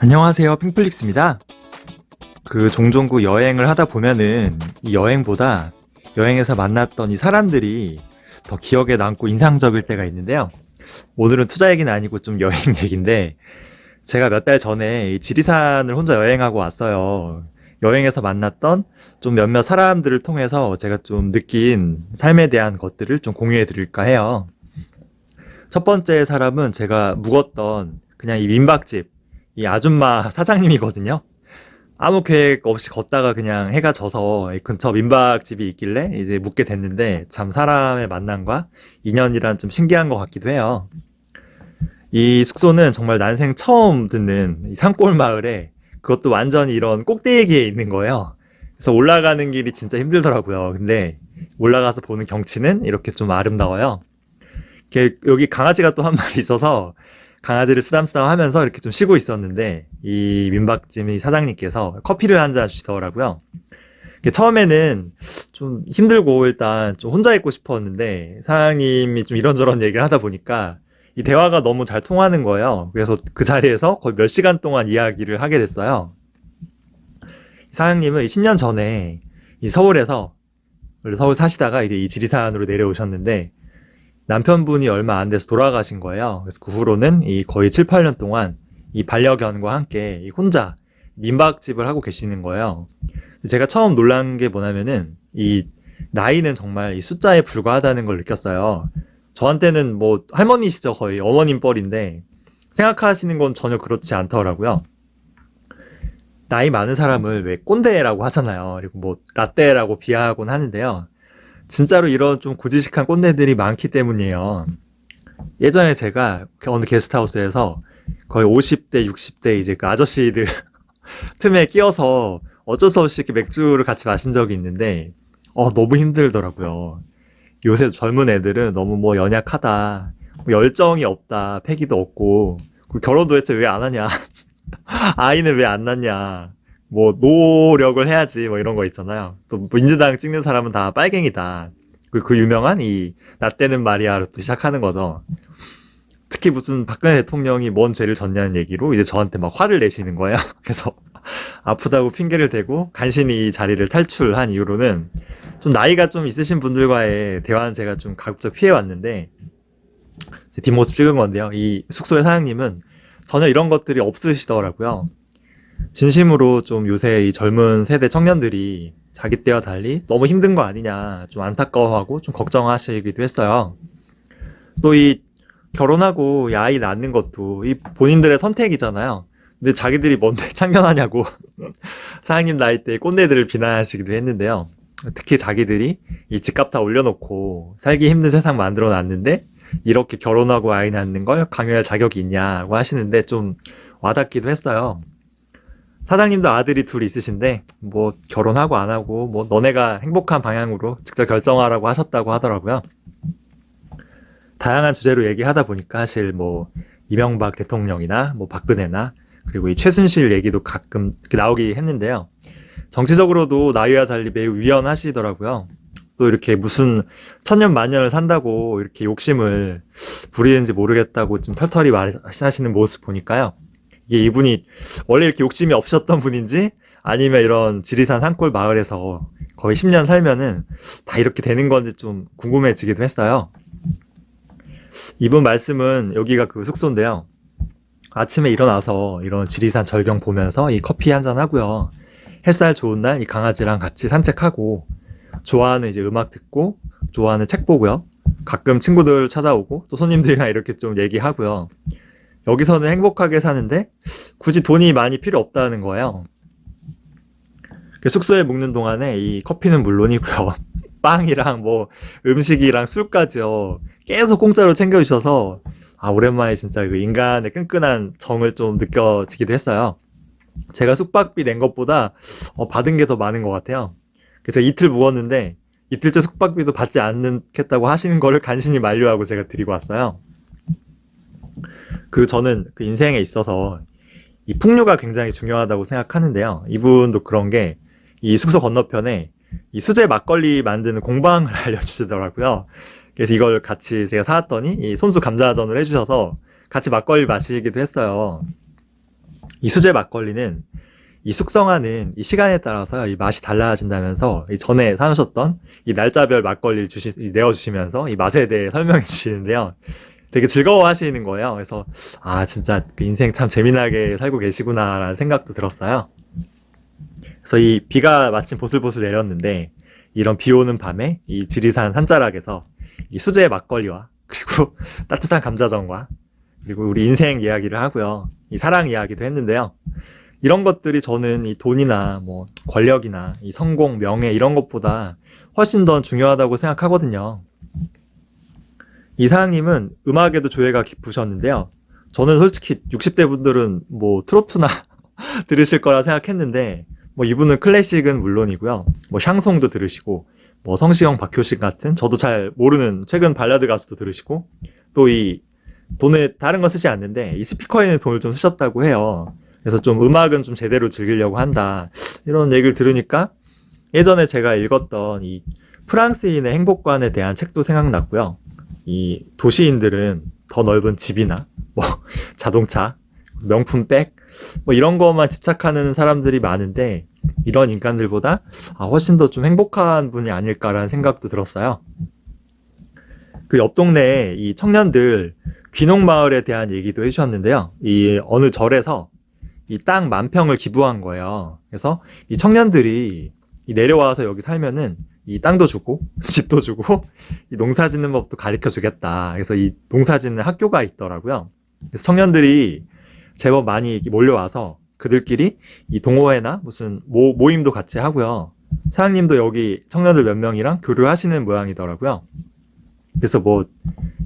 안녕하세요. 핑플릭스입니다. 그 종종 그 여행을 하다 보면은 이 여행보다 여행에서 만났던 이 사람들이 더 기억에 남고 인상적일 때가 있는데요. 오늘은 투자 얘기는 아니고 좀 여행 얘기인데 제가 몇 달 전에 이 지리산을 혼자 여행하고 왔어요. 여행에서 만났던 좀 몇몇 사람들을 통해서 제가 좀 느낀 삶에 대한 것들을 좀 공유해 드릴까 해요. 첫 번째 사람은 제가 묵었던 그냥 이 민박집 이 아줌마 사장님이거든요. 아무 계획 없이 걷다가 그냥 해가 져서 이 근처 민박집이 있길래 이제 묵게 됐는데 참 사람의 만남과 인연이란 좀 신기한 것 같기도 해요. 이 숙소는 정말 난생 처음 듣는 이 산골 마을에 그것도 완전히 이런 꼭대기에 있는 거예요. 그래서 올라가는 길이 진짜 힘들더라고요. 근데 올라가서 보는 경치는 이렇게 좀 아름다워요. 여기 강아지가 또 한 마리 있어서 강아지를 쓰담쓰담 하면서 이렇게 좀 쉬고 있었는데 이 민박집의 사장님께서 커피를 한 잔 주시더라고요. 처음에는 좀 힘들고 일단 좀 혼자 있고 싶었는데 사장님이 좀 이런저런 얘기를 하다 보니까 이 대화가 너무 잘 통하는 거예요. 그래서 그 자리에서 거의 몇 시간 동안 이야기를 하게 됐어요. 사장님은 10년 전에 이 서울에서 원래 서울 사시다가 이제 이 지리산으로 내려오셨는데 남편분이 얼마 안 돼서 돌아가신 거예요. 그래서 그 후로는 이 거의 7, 8년 동안 이 반려견과 함께 이 혼자 민박집을 하고 계시는 거예요. 제가 처음 놀란 게 뭐냐면은 이 나이는 정말 이 숫자에 불과하다는 걸 느꼈어요. 저한테는 뭐 할머니시죠 거의 어머님 뻘인데 생각하시는 건 전혀 그렇지 않더라고요. 나이 많은 사람을 왜 꼰대라고 하잖아요. 그리고 뭐 라떼라고 비하하곤 하는데요. 진짜로 이런 좀 고지식한 꼰대들이 많기 때문이에요. 예전에 제가 어느 게스트하우스에서 거의 50대, 60대 이제 그 아저씨들 틈에 끼어서 어쩔 수 없이 이렇게 맥주를 같이 마신 적이 있는데, 어, 너무 힘들더라고요. 요새 젊은 애들은 너무 뭐 연약하다, 뭐 열정이 없다, 패기도 없고, 그 결혼 도 대체 왜 안 하냐, 아이는 왜 안 낳냐, 뭐 노력을 해야지 뭐 이런 거 있잖아요. 또 민주당 찍는 사람은 다 빨갱이다. 그, 그 유명한 이 나 때는 또 시작하는 거죠. 특히 무슨 박근혜 대통령이 뭔 죄를 졌냐는 얘기로 이제 저한테 막 화를 내시는 거예요. 그래서 아프다고 핑계를 대고 간신히 이 자리를 탈출한 이후로는 좀 나이가 좀 있으신 분들과의 대화는 제가 좀 가급적 피해 왔는데 제 뒷모습 찍은 건데요. 이 숙소의 사장님은 전혀 이런 것들이 없으시더라고요. 진심으로 좀 요새 이 젊은 세대 청년들이 자기 때와 달리 너무 힘든 거 아니냐 좀 안타까워하고 좀 걱정하시기도 했어요. 또 이 결혼하고 이 아이 낳는 것도 이 본인들의 선택이잖아요. 근데 자기들이 뭔데 참견하냐고 사장님 나이 때 꼰대들을 비난하시기도 했는데요. 특히 자기들이 이 집값 다 올려놓고 살기 힘든 세상 만들어 놨는데 이렇게 결혼하고 아이 낳는 걸 강요할 자격이 있냐고 하시는데 좀 와닿기도 했어요. 사장님도 아들이 둘 있으신데 뭐 결혼하고 안 하고 뭐 너네가 행복한 방향으로 직접 결정하라고 하셨다고 하더라고요. 다양한 주제로 얘기하다 보니까 사실 뭐 이명박 대통령이나 뭐 박근혜나 그리고 이 최순실 얘기도 가끔 나오기 했는데요. 정치적으로도 나이와 달리 매우 유연하시더라고요. 또 이렇게 무슨 천년 만년을 산다고 이렇게 욕심을 부리는지 모르겠다고 좀 털털히 말하시는 모습 보니까요. 이게 이분이 원래 이렇게 욕심이 없으셨던 분인지 아니면 이런 지리산 산골 마을에서 거의 10년 살면은 다 이렇게 되는 건지 좀 궁금해지기도 했어요. 이분 말씀은 여기가 그 숙소인데요. 아침에 일어나서 이런 지리산 절경 보면서 이 커피 한 잔 하고요. 햇살 좋은 날 이 강아지랑 같이 산책하고 좋아하는 이제 음악 듣고 좋아하는 책 보고요. 가끔 친구들 찾아오고 또 손님들이랑 이렇게 좀 얘기하고요. 여기서는 행복하게 사는데 굳이 돈이 많이 필요 없다는 거예요. 그 숙소에 묵는 동안에 이 커피는 물론이고요. 빵이랑 뭐 음식이랑 술까지요. 계속 공짜로 챙겨주셔서 아 오랜만에 진짜 그 인간의 끈끈한 정을 좀 느껴지기도 했어요. 제가 숙박비 낸 것보다 어, 받은 게 더 많은 것 같아요. 그래서 이틀 묵었는데 이틀째 숙박비도 받지 않겠다고 하시는 거를 간신히 만류하고 제가 드리고 왔어요. 그 저는 그 인생에 있어서 이 풍류가 굉장히 중요하다고 생각하는데요. 이분도 그런 게 이 숙소 건너편에 이 수제 막걸리 만드는 공방을 알려주시더라고요. 그래서 이걸 같이 제가 사왔더니 이 손수 감자전을 해주셔서 같이 막걸리 마시기도 했어요. 이 수제 막걸리는 이 숙성하는 이 시간에 따라서 이 맛이 달라진다면서 이 전에 사놓으셨던 이 날짜별 막걸리를 주시, 이 내어주시면서 이 맛에 대해 설명해 주시는데요. 되게 즐거워 하시는 거예요. 그래서, 아, 진짜 그 인생 참 재미나게 살고 계시구나라는 생각도 들었어요. 그래서 이 비가 마침 보슬보슬 내렸는데, 이런 비 오는 밤에 이 지리산 산자락에서 이 수제 막걸리와 그리고 따뜻한 감자전과 그리고 우리 인생 이야기를 하고요. 이 사랑 이야기도 했는데요. 이런 것들이 저는 이 돈이나 뭐 권력이나 이 성공, 명예 이런 것보다 훨씬 더 중요하다고 생각하거든요. 이 사장님은 음악에도 조예가 깊으셨는데요. 저는 솔직히 60대 분들은 뭐 트로트나 들으실 거라 생각했는데 뭐 이분은 클래식은 물론이고요. 뭐 샹송도 들으시고 뭐 성시경, 박효신 같은 저도 잘 모르는 최근 발라드 가수도 들으시고 또 이 돈을 다른 거 쓰지 않는데 이 스피커에는 돈을 좀 쓰셨다고 해요. 그래서 좀 음악은 좀 제대로 즐기려고 한다. 이런 얘기를 들으니까 예전에 제가 읽었던 이 프랑스인의 행복관에 대한 책도 생각났고요. 이 도시인들은 더 넓은 집이나 뭐 자동차, 명품 백, 뭐 이런 것만 집착하는 사람들이 많은데 이런 인간들보다 아, 훨씬 더 좀 행복한 분이 아닐까라는 생각도 들었어요. 그 옆 동네에 이 청년들 귀농 마을에 대한 얘기도 해주셨는데요. 이 어느 절에서 이 땅 만 평을 기부한 거예요. 그래서 이 청년들이 이 내려와서 여기 살면은 이 땅도 주고 집도 주고 이 농사 짓는 법도 가르쳐 주겠다. 그래서 이 농사 짓는 학교가 있더라고요. 그래서 청년들이 제법 많이 몰려와서 그들끼리 이 동호회나 무슨 모, 모임도 같이 하고요. 사장님도 여기 청년들 몇 명이랑 교류하시는 모양이더라고요. 그래서 뭐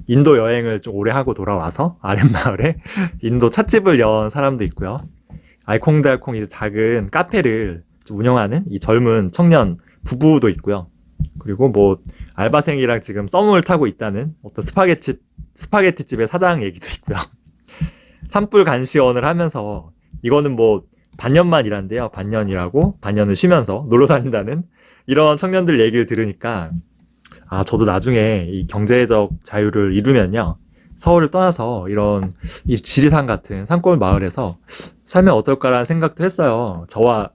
인도 여행을 좀 오래 하고 돌아와서 아랫마을에 인도 찻집을 연 사람도 있고요. 알콩달콩 이제 작은 카페를 좀 운영하는 이 젊은 청년 부부도 있고요. 그리고 뭐 알바생이랑 지금 썸을 타고 있다는 어떤 스파게티 스파게티 집의 사장 얘기도 있고요. 산불 감시원을 하면서 이거는 뭐 반년만 일한대요. 반년이라고 반년을 쉬면서 놀러 다닌다는 이런 청년들 얘기를 들으니까 아 저도 나중에 이 경제적 자유를 이루면요 서울을 떠나서 이런 이 지리산 같은 산골 마을에서 살면 어떨까라는 생각도 했어요. 저와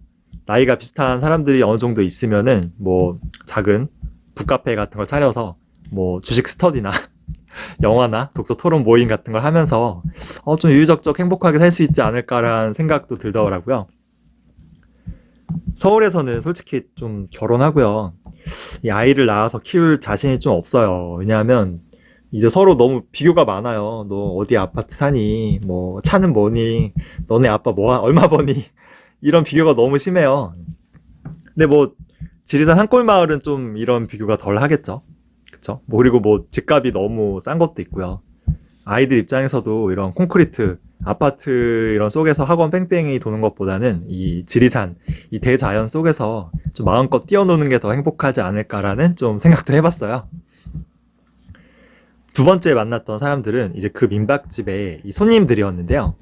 나이가 비슷한 사람들이 어느 정도 있으면은 뭐 작은 북카페 같은 걸 차려서 뭐 주식 스터디나 영화나 독서 토론 모임 같은 걸 하면서 어, 좀 유유적적 행복하게 살 수 있지 않을까라는 생각도 들더라고요. 서울에서는 솔직히 좀 결혼하고요. 이 아이를 낳아서 키울 자신이 좀 없어요. 왜냐하면 이제 서로 너무 비교가 많아요. 너 어디 아파트 사니? 뭐 차는 뭐니? 너네 아빠 뭐 얼마 버니? 이런 비교가 너무 심해요. 근데 뭐 지리산 산골 마을은 좀 이런 비교가 덜 하겠죠. 그쵸? 뭐 그리고 뭐 집값이 너무 싼 것도 있고요. 아이들 입장에서도 이런 콘크리트 아파트 이런 속에서 학원 뺑뺑이 도는 것보다는 이 지리산 이 대자연 속에서 좀 마음껏 뛰어노는 게 더 행복하지 않을까라는 좀 생각도 해봤어요. 두 번째 만났던 사람들은 이제 그 민박집의 이 손님들이었는데요.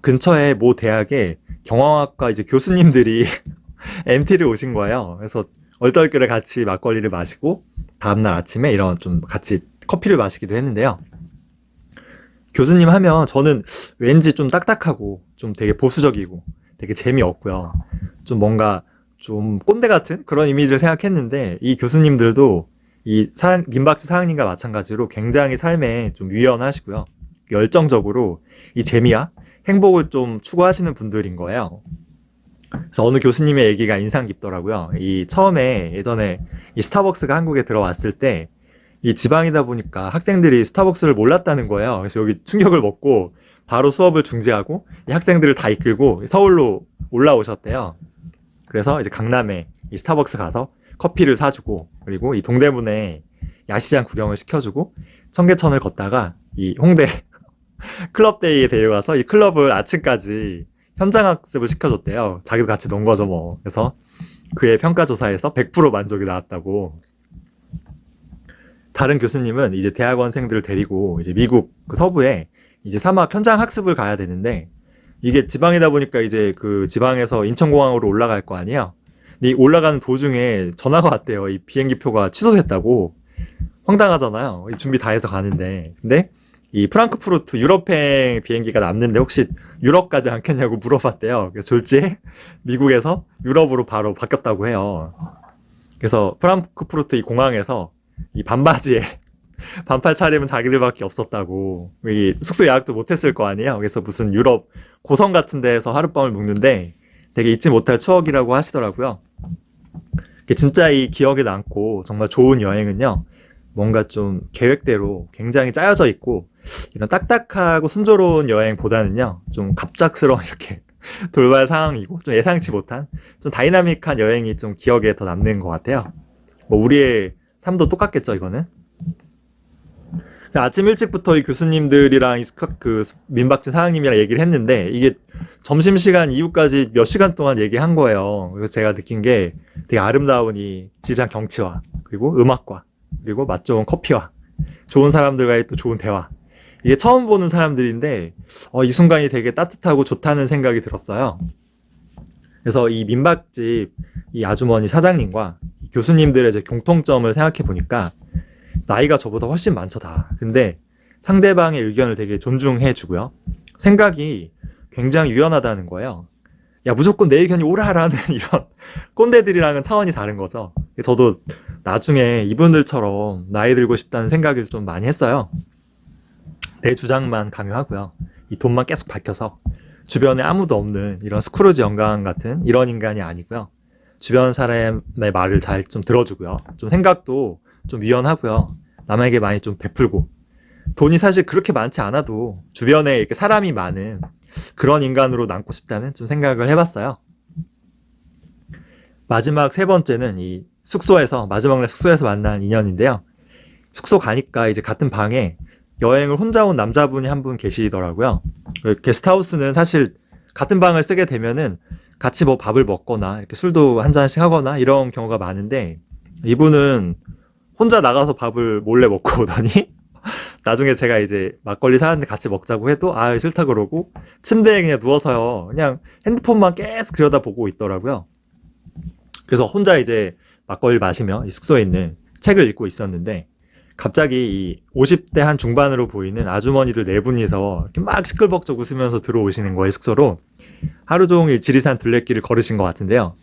근처에 모 대학의 경영학과 이제 교수님들이 MT를 오신 거예요. 그래서 얼떨결에 같이 막걸리를 마시고 다음날 아침에 이런 좀 같이 커피를 마시기도 했는데요. 교수님 하면 저는 왠지 좀 딱딱하고 좀 되게 보수적이고 되게 재미없고요. 좀 뭔가 좀 꼰대 같은 그런 이미지를 생각했는데 이 교수님들도 이 사, 민박지 사장님과 마찬가지로 굉장히 삶에 좀 유연하시고요. 열정적으로 이 재미와 행복을 좀 추구하시는 분들인 거예요. 그래서 어느 교수님의 얘기가 인상 깊더라고요. 이 처음에 예전에 이 스타벅스가 한국에 들어왔을 때 이 지방이다 보니까 학생들이 스타벅스를 몰랐다는 거예요. 그래서 여기 충격을 먹고 바로 수업을 중지하고 이 학생들을 다 이끌고 서울로 올라오셨대요. 그래서 이제 강남에 이 스타벅스 가서 커피를 사주고 그리고 이 동대문에 야시장 구경을 시켜주고 청계천을 걷다가 이 홍대 클럽데이에 데려가서 이 클럽을 아침까지 현장 학습을 시켜줬대요. 자기도 같이 논 거죠 뭐. 그래서 그의 평가조사에서 100% 만족이 나왔다고. 다른 교수님은 이제 대학원생들을 데리고 이제 미국 그 서부에 이제 사막 현장 학습을 가야 되는데 이게 지방이다 보니까 이제 그 지방에서 인천공항으로 올라갈 거 아니에요. 근데 이 올라가는 도중에 전화가 왔대요. 이 비행기 표가 취소됐다고. 황당하잖아요. 이 준비 다 해서 가는데. 근데 이 프랑크푸르트 유럽행 비행기가 남는데 혹시 유럽 가지 않겠냐고 물어봤대요. 그래서 졸지에 미국에서 유럽으로 바로 바뀌었다고 해요. 그래서 프랑크푸르트 이 공항에서 이 반바지에 반팔 차림은 자기들밖에 없었다고 이 숙소 예약도 못했을 거 아니에요. 그래서 무슨 유럽 고성 같은 데에서 하룻밤을 묵는데 되게 잊지 못할 추억이라고 하시더라고요. 진짜 이 기억에 남고 정말 좋은 여행은요. 뭔가 좀 계획대로 굉장히 짜여져 있고 이런 딱딱하고 순조로운 여행보다는요. 좀 갑작스러운 이렇게 돌발 상황이고 좀 예상치 못한 좀 다이나믹한 여행이 좀 기억에 더 남는 것 같아요. 뭐 우리의 삶도 똑같겠죠, 이거는. 아침 일찍부터 이 교수님들이랑 그 민박집 사장님이랑 얘기를 했는데 이게 점심 시간 이후까지 몇 시간 동안 얘기한 거예요. 그래서 제가 느낀 게 되게 아름다운 이 지리산 경치와 그리고 음악과 그리고 맛 좋은 커피와 좋은 사람들과의 또 좋은 대화. 이게 처음 보는 사람들인데 어, 이 순간이 되게 따뜻하고 좋다는 생각이 들었어요. 그래서 이 민박집 이 아주머니 사장님과 이 교수님들의 이제 공통점을 생각해 보니까 나이가 저보다 훨씬 많죠 다. 근데 상대방의 의견을 되게 존중해 주고요. 생각이 굉장히 유연하다는 거예요. 야 무조건 내 의견이 옳아라는 이런 꼰대들이랑은 차원이 다른 거죠. 저도 나중에 이분들처럼 나이 들고 싶다는 생각을 좀 많이 했어요. 내 주장만 강요하고요. 이 돈만 계속 밝혀서 주변에 아무도 없는 이런 스크루지 영감 같은 이런 인간이 아니고요. 주변 사람의 말을 잘 좀 들어주고요. 좀 생각도 좀 유연하고요. 남에게 많이 좀 베풀고 돈이 사실 그렇게 많지 않아도 주변에 이렇게 사람이 많은 그런 인간으로 남고 싶다는 좀 생각을 해봤어요. 마지막 세 번째는 이 숙소에서 마지막 날 숙소에서 만난 인연인데요. 숙소 가니까 이제 같은 방에 여행을 혼자 온 남자분이 한 분 계시더라고요. 그 게스트하우스는 사실 같은 방을 쓰게 되면은 같이 뭐 밥을 먹거나 이렇게 술도 한 잔씩 하거나 이런 경우가 많은데 이분은 혼자 나가서 밥을 몰래 먹고 오더니 나중에 제가 이제 막걸리 사는데 같이 먹자고 해도 아 싫다 그러고 침대에 그냥 누워서요 그냥 핸드폰만 계속 들여다보고 있더라고요. 그래서 혼자 이제 막걸리 마시며 이 숙소에 있는 책을 읽고 있었는데 갑자기 이 50대 한 중반으로 보이는 아주머니들 네 분이서 이렇게 막 시끌벅적 웃으면서 들어오시는 거예요 숙소로 하루 종일 지리산 둘레길을 걸으신 것 같은데요.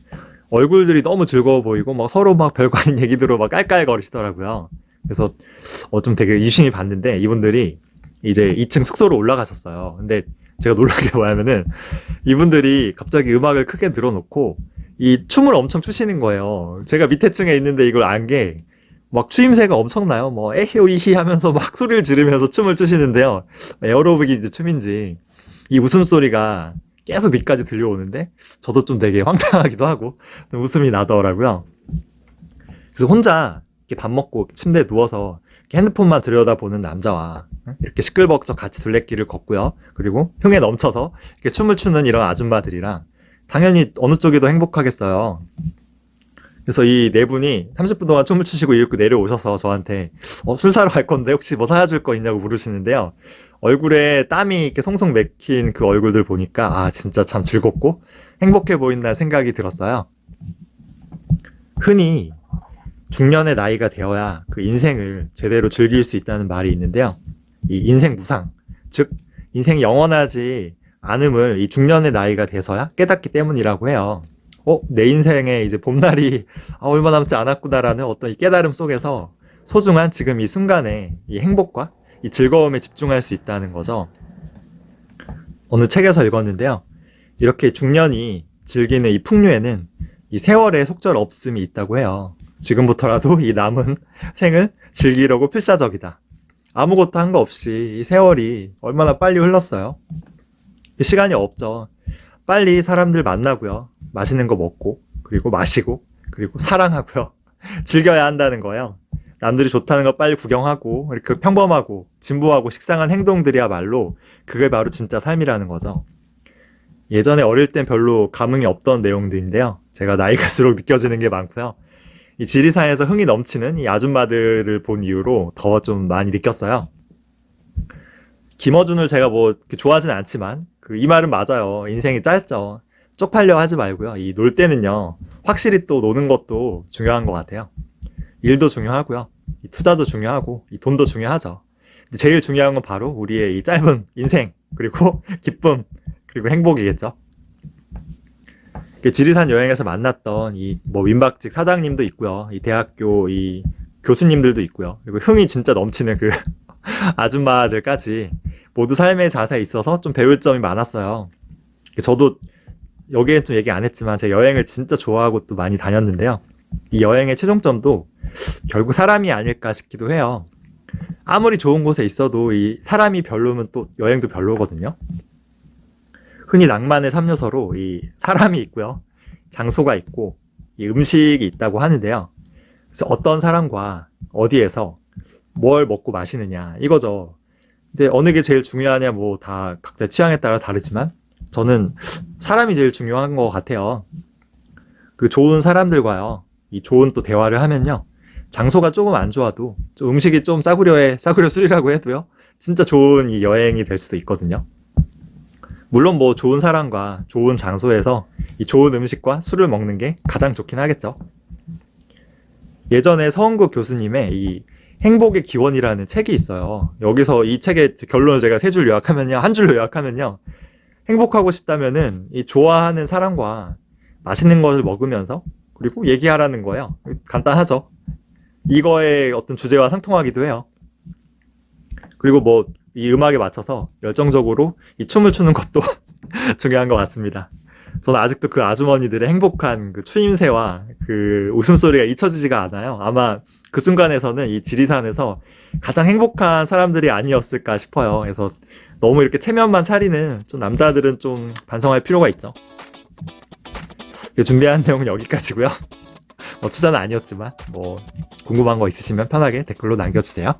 얼굴들이 너무 즐거워 보이고 막 서로 막 별거 아닌 얘기들로 막 깔깔거리시더라고요. 그래서 어 좀 되게 유심히 봤는데 이분들이 이제 2층 숙소로 올라가셨어요. 근데 제가 놀란 게 뭐냐면은 이분들이 갑자기 음악을 크게 늘어놓고 이 춤을 엄청 추시는 거예요. 제가 밑에 층에 있는데 이걸 안 게 막 추임새가 엄청나요. 뭐 에히오이히 하면서 막 소리를 지르면서 춤을 추시는데요. 에어로빅인지 춤인지 이 웃음소리가 계속 밑까지 들려오는데 저도 좀 되게 황당하기도 하고 좀 웃음이 나더라고요. 그래서 혼자 이렇게 밥 먹고 침대에 누워서 핸드폰만 들여다보는 남자와 이렇게 시끌벅적 같이 둘레길을 걷고요. 그리고 흥에 넘쳐서 이렇게 춤을 추는 이런 아줌마들이랑 당연히 어느 쪽이 더 행복하겠어요. 그래서 이 네 분이 30분 동안 춤을 추시고 이렇게 내려오셔서 저한테 어, 술 사러 갈 건데 혹시 뭐 사줄 거 있냐고 물으시는데요. 얼굴에 땀이 이렇게 송송 맥힌 그 얼굴들 보니까 아 진짜 참 즐겁고 행복해 보인다는 생각이 들었어요. 흔히 중년의 나이가 되어야 그 인생을 제대로 즐길 수 있다는 말이 있는데요. 이 인생 무상, 즉 인생이 영원하지 않음을 이 중년의 나이가 돼서야 깨닫기 때문이라고 해요. 어, 내 인생에 이제 봄날이 아, 얼마 남지 않았구나라는 어떤 이 깨달음 속에서 소중한 지금 이 순간에 이 행복과 이 즐거움에 집중할 수 있다는 거죠. 어느 책에서 읽었는데요. 이렇게 중년이 즐기는 이 풍류에는 이 세월의 속절 없음이 있다고 해요. 지금부터라도 이 남은 생을 즐기려고 필사적이다. 아무것도 한 거 없이 이 세월이 얼마나 빨리 흘렀어요. 시간이 없죠. 빨리 사람들 만나고요. 맛있는 거 먹고, 그리고 마시고, 그리고 사랑하고요. 즐겨야 한다는 거예요. 남들이 좋다는 거 빨리 구경하고, 이렇게 평범하고, 진보하고, 식상한 행동들이야말로 그게 바로 진짜 삶이라는 거죠. 예전에 어릴 땐 별로 감흥이 없던 내용들인데요. 제가 나이 갈수록 느껴지는 게 많고요. 이 지리산에서 흥이 넘치는 이 아줌마들을 본 이후로 더 좀 많이 느꼈어요. 김어준을 제가 뭐 좋아하진 않지만 그 이 말은 맞아요. 인생이 짧죠. 쪽팔려 하지 말고요. 이 놀 때는요. 확실히 또 노는 것도 중요한 것 같아요. 일도 중요하고요. 이 투자도 중요하고 이 돈도 중요하죠. 제일 중요한 건 바로 우리의 이 짧은 인생 그리고 기쁨 그리고 행복이겠죠. 그 지리산 여행에서 만났던 이 뭐 민박집 사장님도 있고요. 이 대학교 이 교수님들도 있고요. 그리고 흥이 진짜 넘치는 그 아줌마들까지 모두 삶의 자세에 있어서 좀 배울 점이 많았어요. 저도 여기엔 좀 얘기 안 했지만 제 여행을 진짜 좋아하고 또 많이 다녔는데요. 이 여행의 최종점도 결국 사람이 아닐까 싶기도 해요. 아무리 좋은 곳에 있어도 이 사람이 별로면 또 여행도 별로거든요. 흔히 낭만의 3요소로 이 사람이 있고요. 장소가 있고 이 음식이 있다고 하는데요. 그래서 어떤 사람과 어디에서 뭘 먹고 마시느냐 이거죠. 근데 어느 게 제일 중요하냐 뭐 다 각자 취향에 따라 다르지만 저는 사람이 제일 중요한 것 같아요. 그 좋은 사람들과요. 이 좋은 또 대화를 하면요. 장소가 조금 안 좋아도 좀 음식이 좀 싸구려에 싸구려 술이라고 해도요. 진짜 좋은 이 여행이 될 수도 있거든요. 물론 뭐 좋은 사람과 좋은 장소에서 이 좋은 음식과 술을 먹는 게 가장 좋긴 하겠죠. 예전에 서은국 교수님의 이 행복의 기원이라는 책이 있어요. 여기서 이 책의 결론을 제가 세 줄 요약하면요. 한 줄로 요약하면요. 행복하고 싶다면은 이 좋아하는 사람과 맛있는 것을 먹으면서 그리고 얘기하라는 거예요. 간단하죠. 이거의 어떤 주제와 상통하기도 해요. 그리고 뭐 이 음악에 맞춰서 열정적으로 이 춤을 추는 것도 중요한 것 같습니다. 저는 아직도 그 아주머니들의 행복한 그 추임새와 그 웃음소리가 잊혀지지가 않아요. 아마 그 순간에서는 이 지리산에서 가장 행복한 사람들이 아니었을까 싶어요. 그래서 너무 이렇게 체면만 차리는 좀 남자들은 좀 반성할 필요가 있죠. 준비한 내용은 여기까지고요. 뭐 투자는 아니었지만 뭐 궁금한 거 있으시면 편하게 댓글로 남겨주세요.